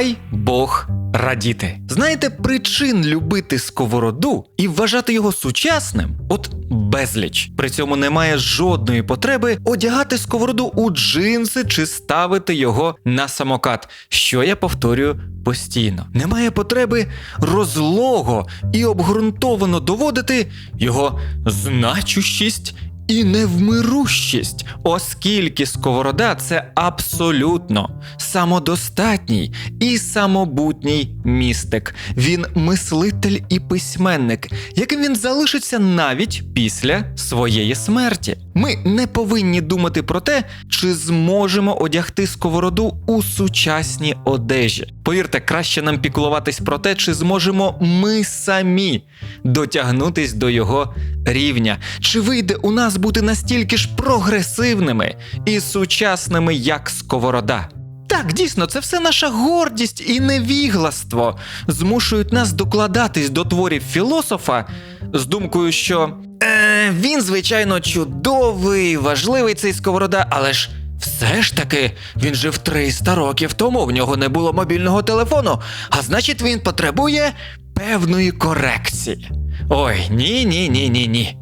дай Бог радіти. Знаєте, причин любити сковороду і вважати його сучасним от безліч. При цьому немає жодної потреби одягати сковороду у джинси чи ставити його на самокат, що я повторюю постійно. Немає потреби розлого і обґрунтовано доводити його значущість і невмирущість, оскільки сковорода це абсолютно самодостатній і самобутній містик. Він мислитель і письменник, яким він залишиться навіть після своєї смерті. Ми не повинні думати про те, чи зможемо одягти сковороду у сучасній одежі. Повірте, краще нам піклуватись про те, чи зможемо ми самі дотягнутись до його рівня, чи вийде у нас бути настільки ж прогресивними і сучасними, як сковорода. Так, дійсно, це все наша гордість і невігластво змушують нас докладатись до творів філософа з думкою, що е, він, звичайно, чудовий, важливий цей сковорода, але ж все ж таки він жив 300 років тому, в нього не було мобільного телефону, а значить, він потребує певної корекції. Ой, ні, ні, ні, ні, ні.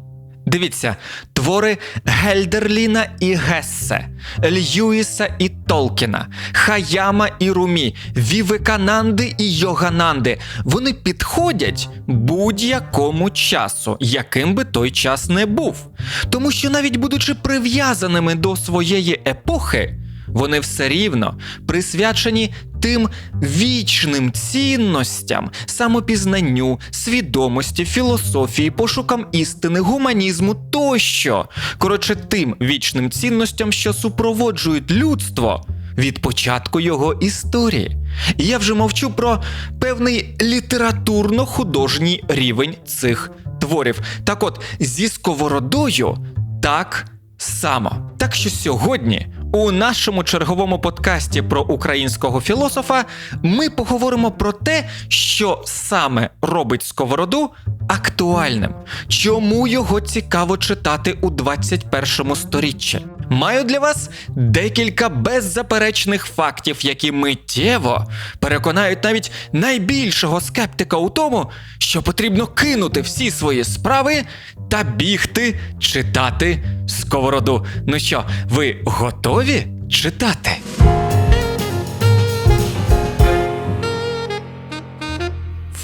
Дивіться, твори Гельдерліна і Гессе, Льюіса і Толкіна, Хаяма і Румі, Вівекананди і Йогананди. Вони підходять будь-якому часу, яким би той час не був. Тому що навіть будучи прив'язаними до своєї епохи, вони все рівно присвячені тим вічним цінностям, самопізнанню, свідомості, філософії, пошукам істини, гуманізму тощо. Коротше, тим вічним цінностям, що супроводжують людство від початку його історії. І я вже мовчу про певний літературно-художній рівень цих творів. Так от, зі сковородою так само. Так що сьогодні у нашому черговому подкасті про українського філософа ми поговоримо про те, що саме робить сковороду актуальним, чому його цікаво читати у 21 сторіччі. Маю для вас декілька беззаперечних фактів, які миттєво переконають навіть найбільшого скептика у тому, що потрібно кинути всі свої справи та бігти читати сковороду. Ну що, ви готові читати?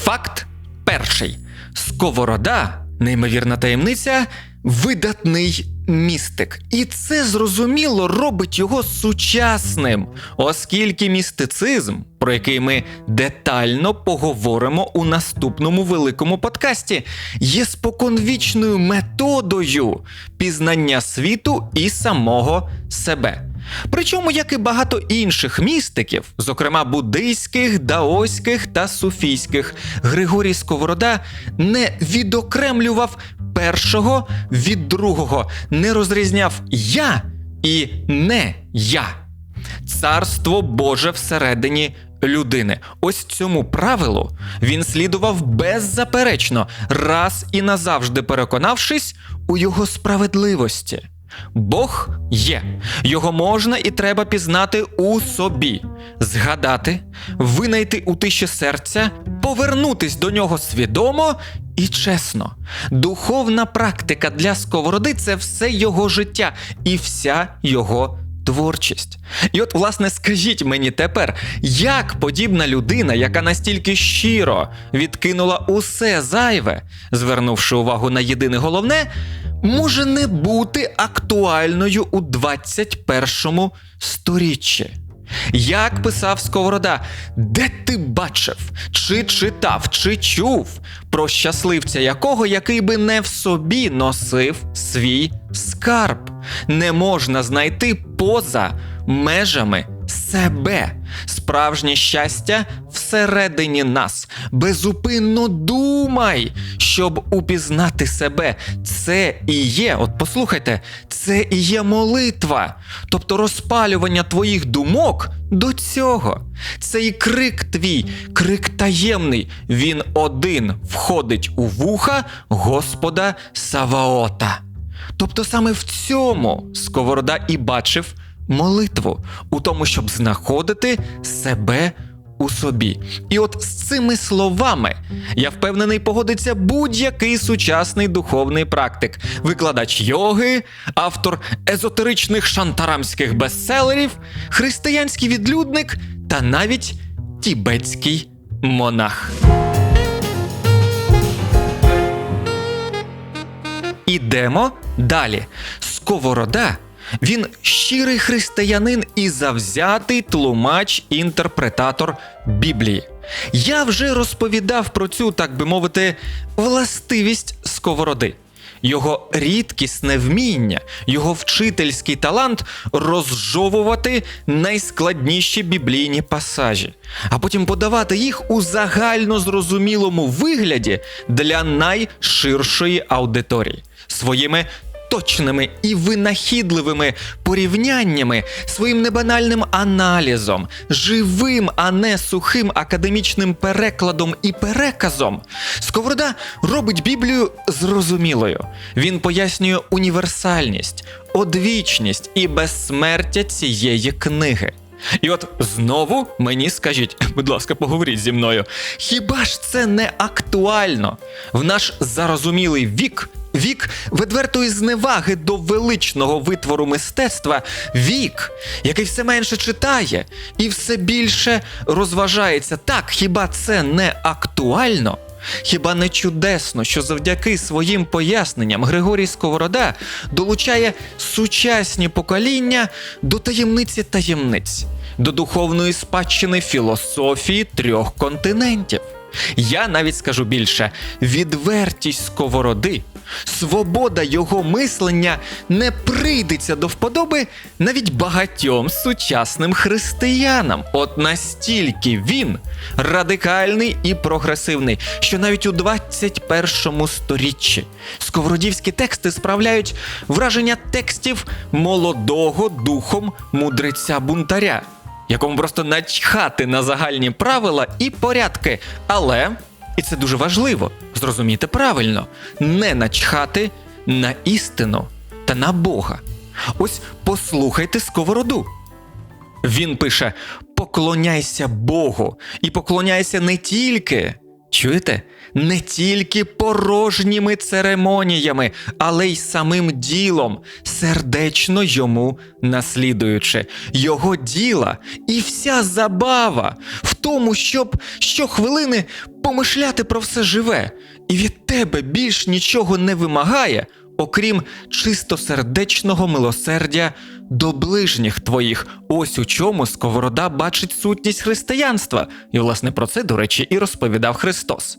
Факт перший: Сковорода, неймовірна таємниця, видатний містик. І це зрозуміло робить його сучасним, оскільки містицизм, про який ми детально поговоримо у наступному великому подкасті, є споконвічною методою пізнання світу і самого себе. Причому, як і багато інших містиків, зокрема буддийських, даоських та суфійських, Григорій Сковорода не відокремлював першого від другого, не розрізняв я і не я. Царство Боже всередині людини. Ось цьому правилу він слідував беззаперечно, раз і назавжди переконавшись у його справедливості. Бог є, його можна і треба пізнати у собі, згадати, винайти у тиші серця, повернутись до нього свідомо і чесно. Духовна практика для сковороди це все його життя і вся його творчість. І от, власне, скажіть мені тепер, як подібна людина, яка настільки щиро відкинула усе зайве, звернувши увагу на єдине головне, може не бути актуальною у 21 сторіччі? Як писав Сковорода, де ти бачив, чи читав, чи чув про щасливця якого, який би не в собі носив свій скарб, не можна знайти поза межами себе. Справжнє щастя всередині нас. Безупинно думай, щоб упізнати себе. Це і є, от послухайте, це і є молитва, тобто розпалювання твоїх думок до цього. Цей крик твій, крик таємний, він один входить у вуха Господа Саваота. Тобто саме в цьому Сковорода і бачив молитву, у тому, щоб знаходити себе у собі. І от з цими словами я впевнений, погодиться будь-який сучасний духовний практик, викладач йоги, автор езотеричних шантарамських бестселерів, християнський відлюдник та навіть тібетський монах. Ідемо далі. Сковорода. Він щирий християнин і завзятий тлумач, інтерпретатор Біблії. Я вже розповідав про цю, так би мовити, властивість сковороди. Його рідкісне вміння, його вчительський талант розжовувати найскладніші біблійні пасажі, а потім подавати їх у загально зрозумілому вигляді для найширшої аудиторії своїми точними і винахідливими порівняннями, своїм небанальним аналізом, живим, а не сухим академічним перекладом і переказом. Сковорода робить Біблію зрозумілою. Він пояснює універсальність, одвічність і безсмертя цієї книги. І от знову мені скажіть, будь ласка, поговоріть зі мною. Хіба ж це не актуально в наш зарозумілий вік? Вік відвертої зневаги до величного витвору мистецтва, вік, який все менше читає і все більше розважається. Так, хіба це не актуально? Хіба не чудесно, що завдяки своїм поясненням Григорій Сковорода долучає сучасні покоління до таємниці таємниць, до духовної спадщини філософії трьох континентів? Я навіть скажу більше: відвертість сковороди, свобода його мислення не прийдеться до вподоби навіть багатьом сучасним християнам. От настільки він радикальний і прогресивний, що навіть у 21 сторіччі сковородівські тексти справляють враження текстів молодого духом мудреця бунтаря якому просто начхати на загальні правила і порядки. Але, і це дуже важливо, зрозуміти правильно, не начхати на істину та на Бога. Ось послухайте сковороду. Він пише: поклоняйся Богу і поклоняйся не тільки. Чуєте? Не тільки порожніми церемоніями, але й самим ділом, сердечно йому наслідуючи. Його діла і вся забава в тому, щоб щохвилини помишляти про все живе, і від тебе більш нічого не вимагає, окрім чистосердечного милосердя до ближніх твоїх. Ось у чому сковорода бачить сутність християнства. І, власне, про це, до речі, і розповідав Христос.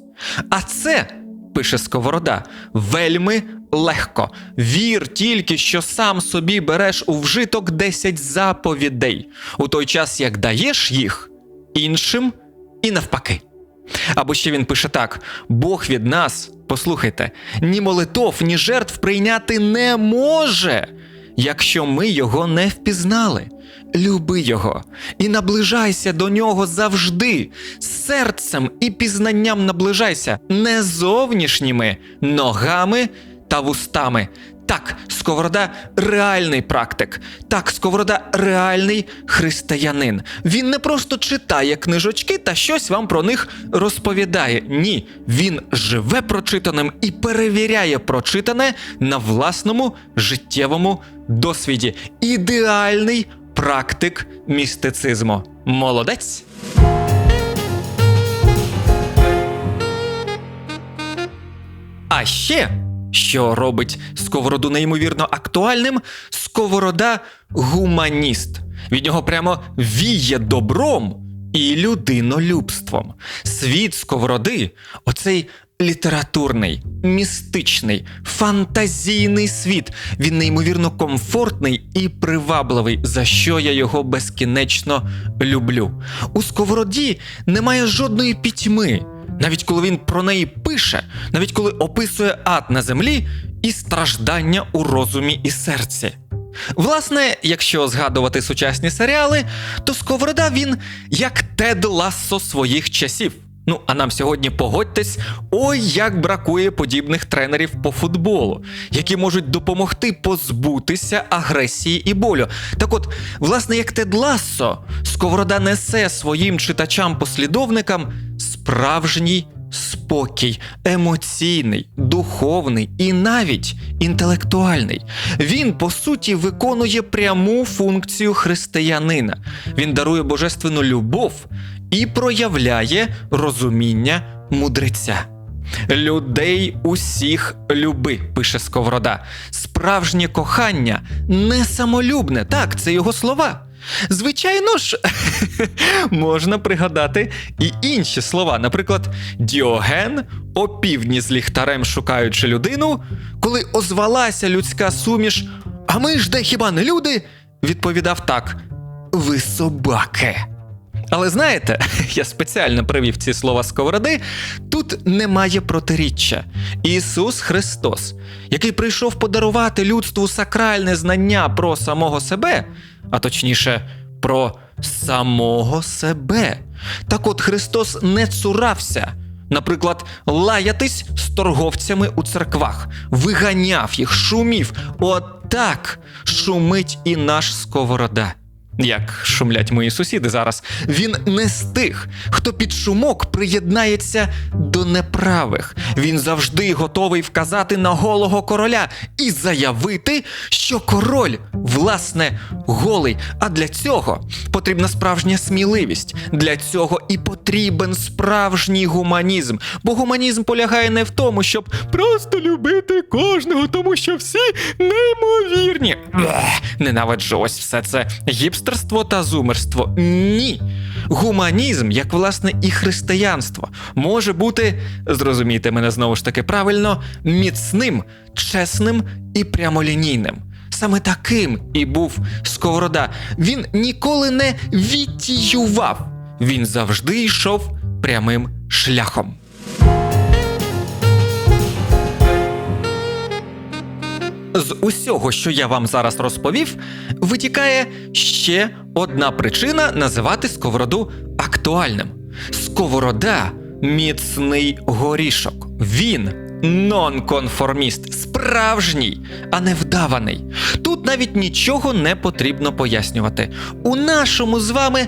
А це, пише Сковорода, вельми легко. Вір тільки, що сам собі береш у вжиток 10 заповідей, у той час як даєш їх іншим і навпаки. Або ще він пише так: Бог від нас, послухайте, ні молитов, ні жертв прийняти не може, якщо ми його не впізнали. Люби його і наближайся до нього завжди, серцем і пізнанням наближайся, не зовнішніми ногами та вустами. Так, Сковорода реальний практик. Так, Сковорода реальний християнин. Він не просто читає книжочки та щось вам про них розповідає. Ні, він живе прочитаним і перевіряє прочитане на власному життєвому досвіді. Ідеальний практик містицизму. Молодець. А ще, що робить сковороду неймовірно актуальним, сковорода гуманіст. Від нього прямо віє добром і людинолюбством. Світ сковороди, оцей літературний, містичний, фантазійний світ. Він неймовірно комфортний і привабливий, за що я його безкінечно люблю. У сковороді немає жодної пітьми. Навіть коли він про неї пише, навіть коли описує ад на землі і страждання у розумі і серці. Власне, якщо згадувати сучасні серіали, то Сковорода він як Тед Лассо своїх часів. Ну, а нам сьогодні погодьтесь, ой, як бракує подібних тренерів по футболу, які можуть допомогти позбутися агресії і болю. Так от, власне, як Тед Лассо, Сковорода несе своїм читачам-послідовникам справжній спокій, емоційний, духовний і навіть інтелектуальний. Він, по суті, виконує пряму функцію християнина. Він дарує божественну любов і проявляє розуміння мудреця. Людей усіх люби, пише Сковорода. Справжнє кохання не самолюбне. Так, це його слова. Звичайно ж, можна пригадати і інші слова. Наприклад, Діоген, опівдні з ліхтарем шукаючи людину, коли озвалася людська суміш, а ми ж де хіба не люди? відповідав так: Ви собаки. Але знаєте, я спеціально привів ці слова сковороди. Тут немає протиріччя. Ісус Христос, який прийшов подарувати людству сакральне знання про самого себе, а точніше, про самого себе. Так от Христос не цурався. Наприклад, лаятись з торговцями у церквах, виганяв їх, шумів. Отак шумить і наш сковорода. Як шумлять мої сусіди зараз, він не з тих, хто під шумок приєднається до неправих. Він завжди готовий вказати на голого короля і заявити, що король, власне, голий. А для цього потрібна справжня сміливість. Для цього і потрібен справжній гуманізм. Бо гуманізм полягає не в тому, щоб просто любити кожного, тому що всі неймовірні. Ненавиджу ось все це гіпстерство та зумерство. Ні. Гуманізм, як власне і християнство, може бути, зрозумійте мене знову ж таки правильно, міцним, чесним і прямолінійним. Саме таким і був Сковорода. Він ніколи не відтіював. Він завжди йшов прямим шляхом. З усього, що я вам зараз розповів, витікає ще одна причина називати сковороду актуальним. Сковорода міцний горішок. Він нонконформіст, справжній, а не вдаваний. Тут навіть нічого не потрібно пояснювати. У нашому з вами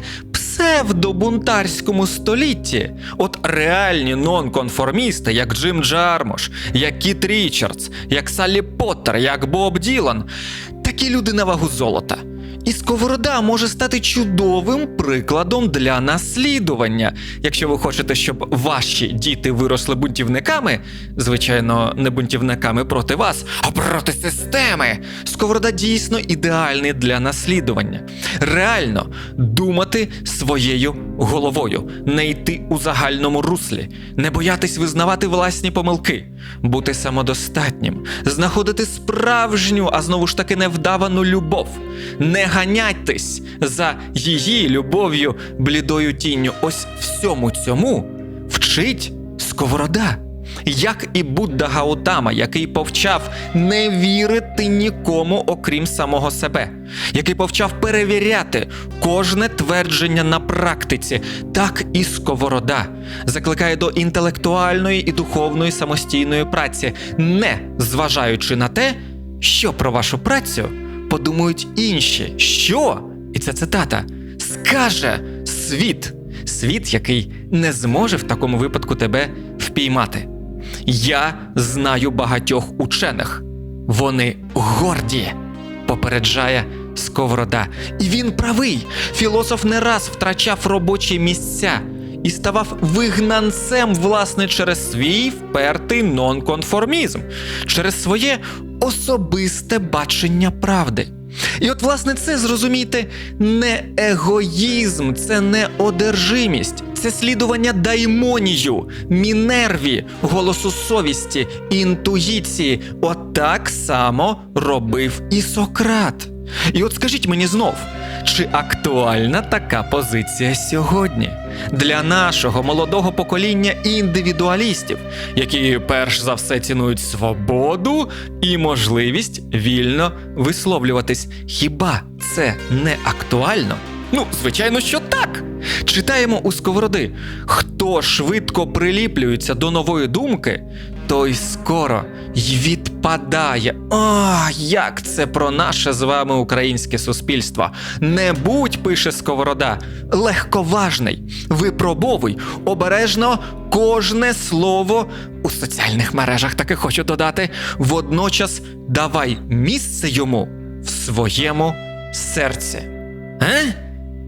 псевдобунтарському столітті, от реальні нонконформісти, як Джим Джармош, як Кіт Річардс, як Саллі Поттер, як Боб Ділан, такі люди на вагу золота. І сковорода може стати чудовим прикладом для наслідування. Якщо ви хочете, щоб ваші діти виросли бунтівниками, звичайно, не бунтівниками проти вас, а проти системи. Сковорода дійсно ідеальний для наслідування. Реально думати своєю головою, не йти у загальному руслі, не боятись визнавати власні помилки, бути самодостатнім, знаходити справжню, а знову ж таки невдавану любов, не ганяйтесь за її любов'ю, блідою тінню. Ось всьому цьому вчить сковорода. Як і Будда Гаутама, який повчав не вірити нікому, окрім самого себе, який повчав перевіряти кожне твердження на практиці, так і сковорода закликає до інтелектуальної і духовної самостійної праці, не зважаючи на те, що про вашу працю подумають інші. Що? І це цитата скаже світ, світ, який не зможе в такому випадку тебе впіймати. Я знаю багатьох учених. Вони горді, попереджає Сковорода. І він правий. Філософ не раз втрачав робочі місця і ставав вигнанцем, власне, через свій впертий нонконформізм, через своє особисте бачення правди. І от, власне, це зрозумійте не егоїзм, це не одержимість, це слідування даймонію, мінерві, голосу совісті, інтуїції. Отак само робив і Сократ. І от скажіть мені знов, чи актуальна така позиція сьогодні для нашого молодого покоління індивідуалістів, які перш за все цінують свободу і можливість вільно висловлюватись? Хіба це не актуально? Ну, звичайно, що так. Читаємо у сковороди: хто швидко приліплюється до нової думки, той скоро й відпадає. О, як це про наше з вами українське суспільство. Не будь, пише сковорода, легковажний, випробовуй обережно кожне слово у соціальних мережах, таки хочу додати. Водночас давай місце йому в своєму серці. Е?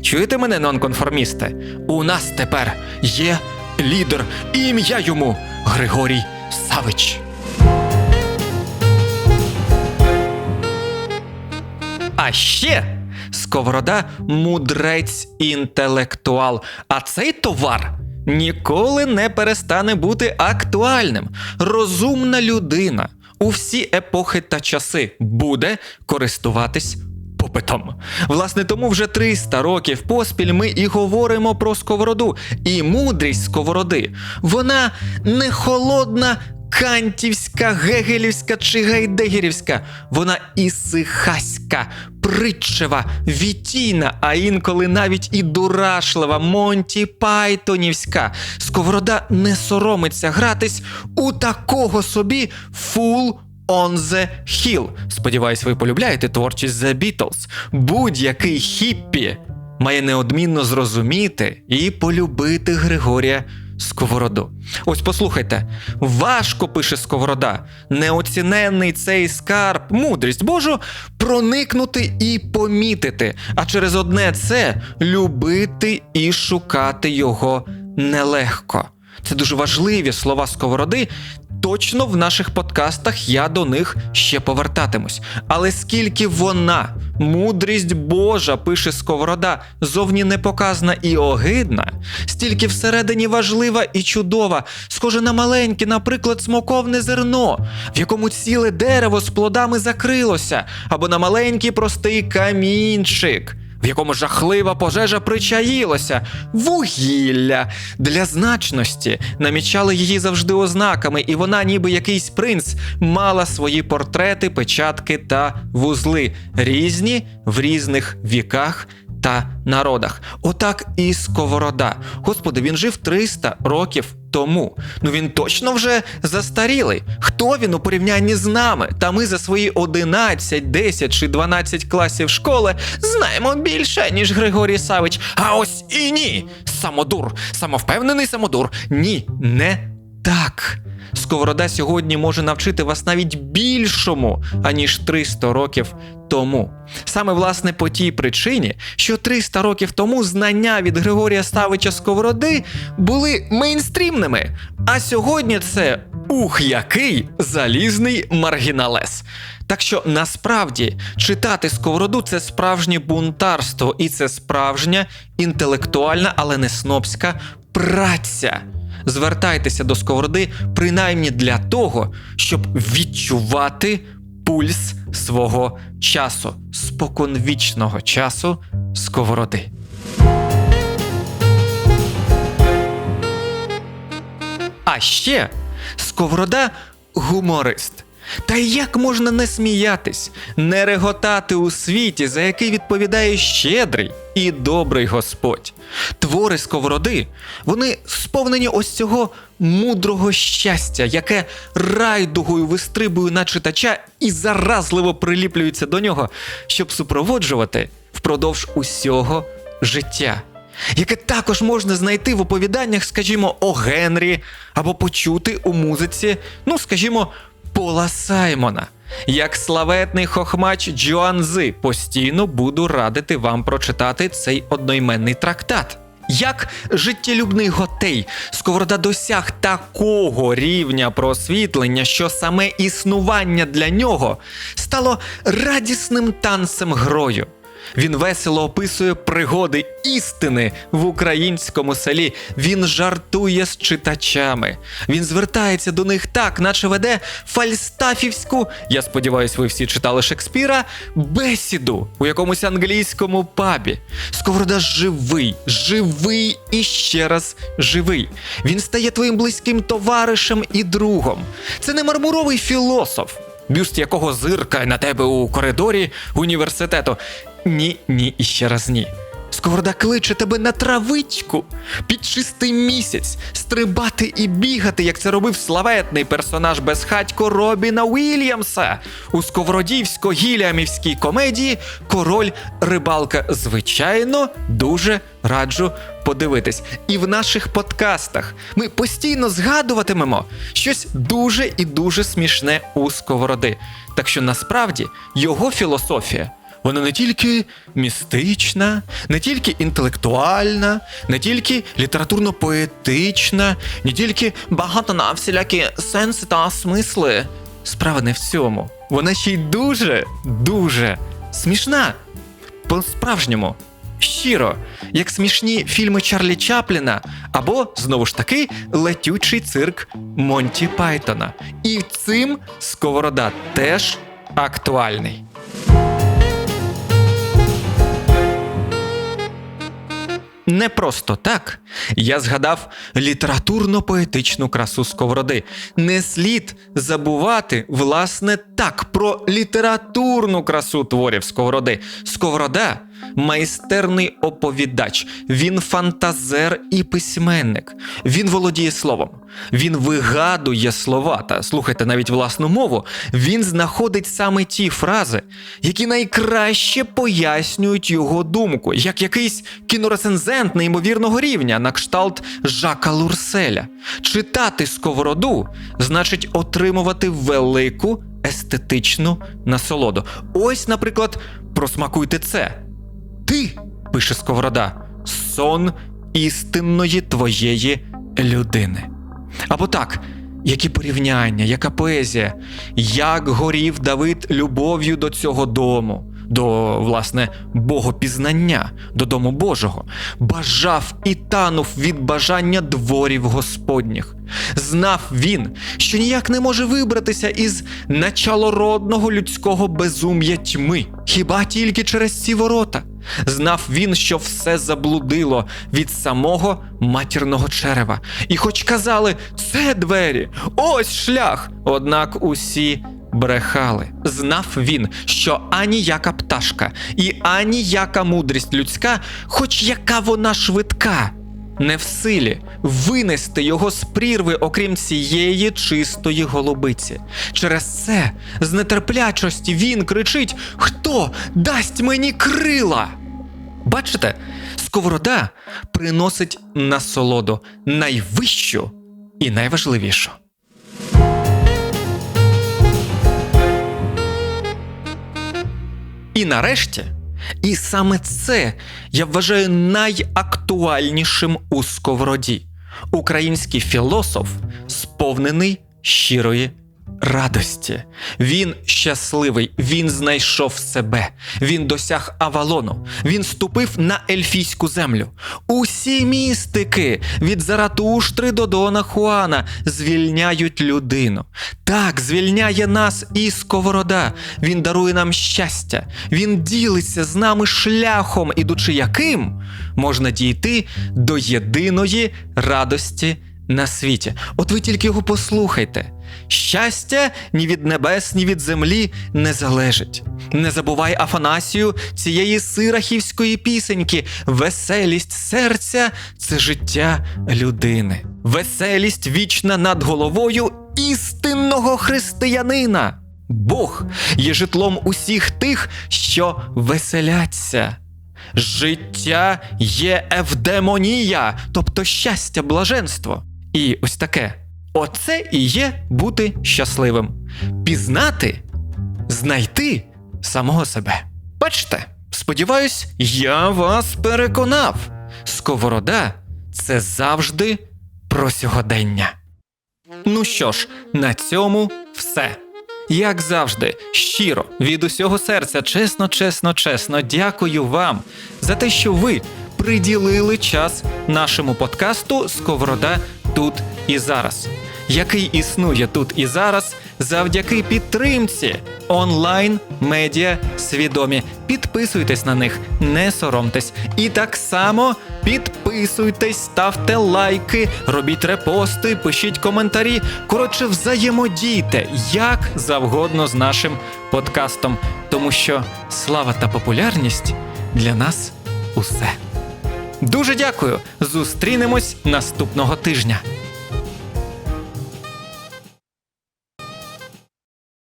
Чуєте мене, нонконформісти? У нас тепер є лідер, ім'я йому Григорій Савич. А ще сковорода мудрець інтелектуал. А цей товар ніколи не перестане бути актуальним. Розумна людина у всі епохи та часи буде користуватись попитом. Власне, тому вже 300 років поспіль ми і говоримо про сковороду. І мудрість сковороди, вона не холодна. Кантівська, гегелівська чи гайдегерівська, вона ісихаська, притчева, вітійна, а інколи навіть і дурашлива, Монті Пайтонівська. Сковорода не соромиться гратись у такого собі фул On the Hill. Сподіваюсь, ви полюбляєте творчість The Beatles. Будь-який хіппі має неодмінно зрозуміти і полюбити Григорія Сковороду. Ось послухайте, важко пише Сковорода, неоціненний цей скарб, мудрість Божу проникнути і помітити, а через одне це любити і шукати його нелегко. Це дуже важливі слова сковороди. Точно в наших подкастах я до них ще повертатимусь. Але скільки вона, мудрість Божа, пише сковорода, зовні непоказна і огидна, стільки всередині важлива і чудова, схоже на маленьке, наприклад, смоковне зерно, в якому ціле дерево з плодами закрилося, або на маленький простий камінчик в якому жахлива пожежа причаїлася, вугілля для значності намічали її завжди ознаками, і вона, ніби якийсь принц, мала свої портрети, печатки та вузли, різні в різних віках та народах. Отак і сковорода. Господи, він жив 300 років тому. Ну він точно вже застарілий. Хто він у порівнянні з нами? Та ми за свої 11, 10 чи 12 класів школи знаємо більше, ніж Григорій Савич. А ось і ні. Самодур, самовпевнений самодур. Ні, не так. Сковорода сьогодні може навчити вас навіть більшому, аніж 300 років тому. Саме власне по тій причині, що 300 років тому знання від Григорія Ставича Сковороди були мейнстрімними. А сьогодні це ух, який залізний маргіналес. Так що насправді читати сковороду це справжнє бунтарство, і це справжня інтелектуальна, але не снобська праця. Звертайтеся до сковороди принаймні для того, щоб відчувати пульс свого часу, споконвічного часу сковороди. А ще сковорода гуморист. Та як можна не сміятись, не реготати у світі, за який відповідає щедрий і добрий Господь? Твори сковороди, вони сповнені ось цього мудрого щастя, яке райдугою вистрибує на читача і заразливо приліплюється до нього, щоб супроводжувати впродовж усього життя. Яке також можна знайти в оповіданнях, скажімо, о Генрі, або почути у музиці, ну, скажімо, Пола Саймона. Як славетний хохмач Джоанзи, постійно буду радити вам прочитати цей одноіменний трактат. Як життєлюбний готей Сковорода досяг такого рівня просвітлення, що саме існування для нього стало радісним танцем грою. Він весело описує пригоди істини в українському селі. Він жартує з читачами. Він звертається до них так, наче веде фальстафівську. Я сподіваюся, ви всі читали Шекспіра. Бесіду у якомусь англійському пабі. Сковорода живий, живий і ще раз живий. Він стає твоїм близьким товаришем і другом. Це не мармуровий філософ. Бюст якого зиркає на тебе у коридорі університету. Ні, ні і ще раз ні. Сковорода кличе тебе на травичку під чистий місяць стрибати і бігати, як це робив славетний персонаж безхатько Робіна Уільямса у сковородівсько-гіліамівській комедії Король рибалка. Звичайно, дуже раджу подивитись. І в наших подкастах ми постійно згадуватимемо щось дуже і дуже смішне у сковороди. Так що насправді його філософія. Вона не тільки містична, не тільки інтелектуальна, не тільки літературно-поетична, не тільки багато на всілякі сенси та смисли. Справа не в цьому. Вона ще й дуже, дуже смішна. По-справжньому. Щиро, як смішні фільми Чарлі Чапліна, або, знову ж таки, летючий цирк Монті Пайтона. І цим Сковорода теж актуальний. Не просто так я згадав літературно-поетичну красу сковороди. Не слід забувати, власне, так про літературну красу творів сковороди. Сковорода майстерний оповідач, він фантазер і письменник. Він володіє словом, він вигадує слова та слухайте навіть власну мову. Він знаходить саме ті фрази, які найкраще пояснюють його думку, як якийсь кінорецензент неймовірного рівня на кшталт Жака Лурселя. Читати сковороду значить отримувати велику естетичну насолоду. Ось, наприклад, просмакуйте це. Ти, пише Сковорода, сон істинної твоєї людини. Або так, які порівняння, яка поезія, як горів Давид любов'ю до цього дому, до, власне, богопізнання, до дому Божого, бажав і танув від бажання дворів Господніх. Знав він, що ніяк не може вибратися із началородного людського безум'я тьми, хіба тільки через ці ворота. Знав він, що все заблудило від самого матірного черева. І хоч казали, це двері, ось шлях, однак усі брехали. Знав він, що ані яка пташка і ані яка мудрість людська, хоч яка вона швидка, не в силі винести його з прірви, окрім цієї чистої голубиці. Через це з нетерплячості він кричить: Хто дасть мені крила? Бачите, сковорода приносить насолоду найвищу і найважливішу. І нарешті, і саме це я вважаю найактуальнішим у сковороді. Український філософ сповнений щирої радості. Він щасливий, він знайшов себе, він досяг Авалону, він ступив на ельфійську землю. Усі містики від Заратуштри до Дона Хуана звільняють людину. Так, звільняє нас і сковорода. Він дарує нам щастя, він ділиться з нами шляхом, ідучи яким можна дійти до єдиної радості на світі. От ви тільки його послухайте. Щастя ні від небес, ні від землі не залежить. Не забувай Афанасію цієї сирахівської пісеньки. Веселість серця це життя людини. Веселість вічна над головою істинного християнина. Бог є житлом усіх тих, що веселяться. Життя є евдемонія, тобто щастя, блаженство. І ось таке. Оце і є бути щасливим. Пізнати, знайти самого себе. Бачите, сподіваюсь, я вас переконав. Сковорода це завжди про сьогодення. Ну що ж, на цьому все. Як завжди, щиро, від усього серця, чесно, чесно, чесно, дякую вам за те, що ви приділили час нашому подкасту Сковорода тут і зараз, який існує тут і зараз завдяки підтримці онлайн медіа свідомі. Підписуйтесь на них, не соромтесь. І так само підписуйтесь, ставте лайки, робіть репости, пишіть коментарі. Коротше, взаємодійте як завгодно з нашим подкастом, тому що слава та популярність для нас усе. Дуже дякую. Зустрінемось наступного тижня.